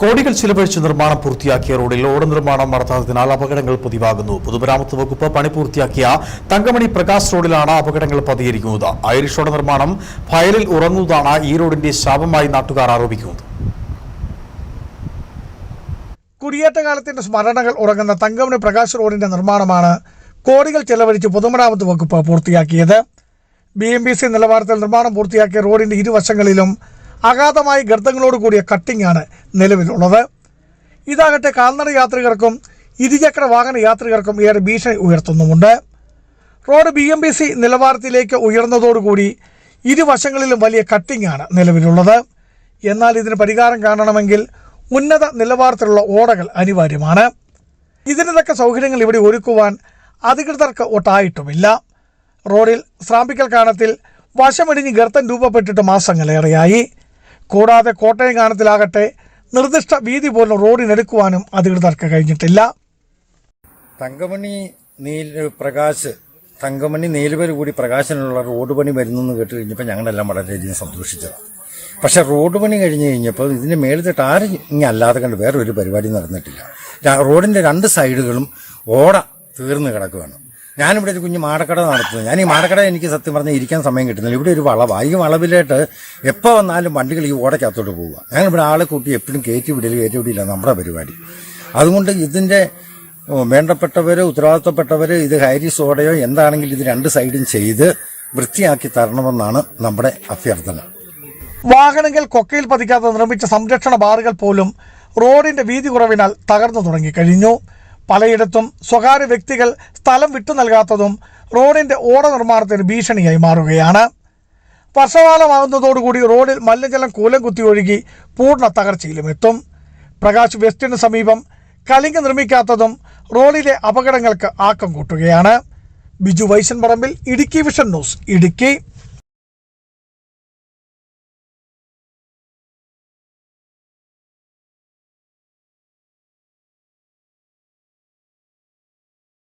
കോടികൾ ചിലവഴിച്ച് നിർമ്മാണം പൂർത്തിയാക്കിയ റോഡിൽ റോഡ് നിർമ്മാണം നടത്താത്തതിനാൽ അപകടങ്ങൾ പതിവാകുന്നു. പൊതുമരാമത്ത് വകുപ്പ് പണി പൂർത്തിയാക്കിയ തങ്കമണി പ്രകാശ് റോഡിലാണ് അപകടങ്ങൾ പതിയിരിക്കുന്നത്. ഐറിഷ് റോഡ് നിർമ്മാണം ഫയലിൽ ഉറങ്ങുന്നതാണ് ഈ റോഡിന്റെ ശാപമായി നാട്ടുകാർ ആരോപിക്കുന്നത്. കുടിയേറ്റ കാലത്തിന്റെ സ്മരണകൾ ഉറങ്ങുന്ന തങ്കമണി പ്രകാശ് റോഡിന്റെ നിർമ്മാണമാണ് കോടികൾ ചെലവഴിച്ച് പൊതുമരാമത്ത് വകുപ്പ് പൂർത്തിയാക്കിയത്. ബി എം ബി സി നിലവാരത്തിൽ നിർമ്മാണം പൂർത്തിയാക്കിയ റോഡിന്റെ ഇരുവശങ്ങളിലും അഗാധമായ ഗർത്തങ്ങളോട് കൂടിയ കട്ടിംഗ് ആണ് നിലവിലുള്ളത്. ഇതാകട്ടെ കാൽനട യാത്രികർക്കും ഇരുചക്ര വാഹന യാത്രികർക്കും ഏറെ ഭീഷണി ഉയർത്തുന്നുമുണ്ട്. Road B M B C നിലവാരത്തിലേക്ക് ഉയർന്നതോടുകൂടി ഇരുവശങ്ങളിലും വലിയ കട്ടിംഗ് ആണ് നിലവിലുള്ളത്. എന്നാൽ ഇതിന് പരിഹാരം കാണണമെങ്കിൽ ഉന്നത നിലവാരത്തിലുള്ള ഓടകൾ അനിവാര്യമാണ്. ഇതിനൊക്കെ സൗകര്യങ്ങൾ ഇവിടെ ഒരുക്കുവാൻ അധികൃതർക്ക് ഒട്ടായിട്ടുമില്ല. റോഡിൽ സ്രാമ്പിക്കൽ കാണത്തിൽ വശമിടിഞ്ഞ് ഗർത്തം രൂപപ്പെട്ടിട്ട് മാസങ്ങളേറെയായി. കൂടാതെ കോട്ടയം കാണത്തിലാകട്ടെ നിർദ്ദിഷ്ട വീതി പോലും റോഡിനെടുക്കുവാനും അധികൃതർക്ക് കഴിഞ്ഞിട്ടില്ല. തങ്കമണി നീല പ്രകാശ് തങ്കമണി നീലുപേര് കൂടി പ്രകാശനുള്ള റോഡ് പണി വരുന്നെന്ന് കേട്ട് കഴിഞ്ഞപ്പോൾ ഞങ്ങളെല്ലാം വളരെയധികം സന്തോഷിച്ചതാണ് പക്ഷേ റോഡ് പണി കഴിഞ്ഞ് കഴിഞ്ഞപ്പോൾ മേളത്തെ ആരും ഇനി അല്ലാതെ കണ്ട് വേറൊരു പരിപാടി നടന്നിട്ടില്ല. റോഡിന്റെ രണ്ട് സൈഡുകളും ഓട തീർന്നു കിടക്കുകയാണ് ഞാനിവിടെ ഒരു കുഞ്ഞ് മാടക്കട നടത്തുന്നത് ഞാൻ ഈ മാടക്കട എനിക്ക് സത്യം പറഞ്ഞാൽ ഇരിക്കാൻ സമയം കിട്ടുന്നില്ല. ഇവിടെ ഒരു വളവാണ് ഈ വളവിലായിട്ട് എപ്പോൾ വന്നാലും വണ്ടികൾ ഈ ഓടയ്ക്കകത്തോട്ട് പോവുക. ഞങ്ങളിവിടെ ആളെ കൂട്ടി എപ്പോഴും കയറ്റി വിടില്ല കയറ്റി വിടില്ല. നമ്മുടെ പരിപാടി. അതുകൊണ്ട് ഇതിന്റെ വേണ്ടപ്പെട്ടവർ ഉത്തരവാദിത്തപ്പെട്ടവർ ഇത് ഹൈരിസ് ഓടയോ എന്താണെങ്കിലും ഇത് രണ്ട് സൈഡും ചെയ്ത് വൃത്തിയാക്കി തരണമെന്നാണ് നമ്മുടെ അഭ്യർത്ഥന. വാഹനങ്ങൾ കൊക്കയിൽ പതിക്കാതെ നിർമ്മിച്ച സംരക്ഷണ ബാറുകൾ പോലും റോഡിന്റെ വീതി കുറവിനാൽ തകർന്നു തുടങ്ങിക്കഴിഞ്ഞു പലയിടത്തും സ്വകാര്യ വ്യക്തികൾ സ്ഥലം വിട്ടു നൽകാത്തതും റോഡിന്റെ ഓട നിർമ്മാണത്തിന് ഭീഷണിയായി മാറുകയാണ്. വർഷകാലമാകുന്നതോടുകൂടി റോഡിൽ മലിനജലം കൂലം കുത്തി ഒഴുകി പൂർണ തകർച്ചയിലും എത്തും. പ്രകാശ് വെസ്റ്റിന് സമീപം കളിങ്ക് നിർമ്മിക്കാത്തതും റോഡിലെ അപകടങ്ങൾക്ക് ആക്കം കൂട്ടുകയാണ്. Biju Vaishan Parambil Idukki vision news Idukki.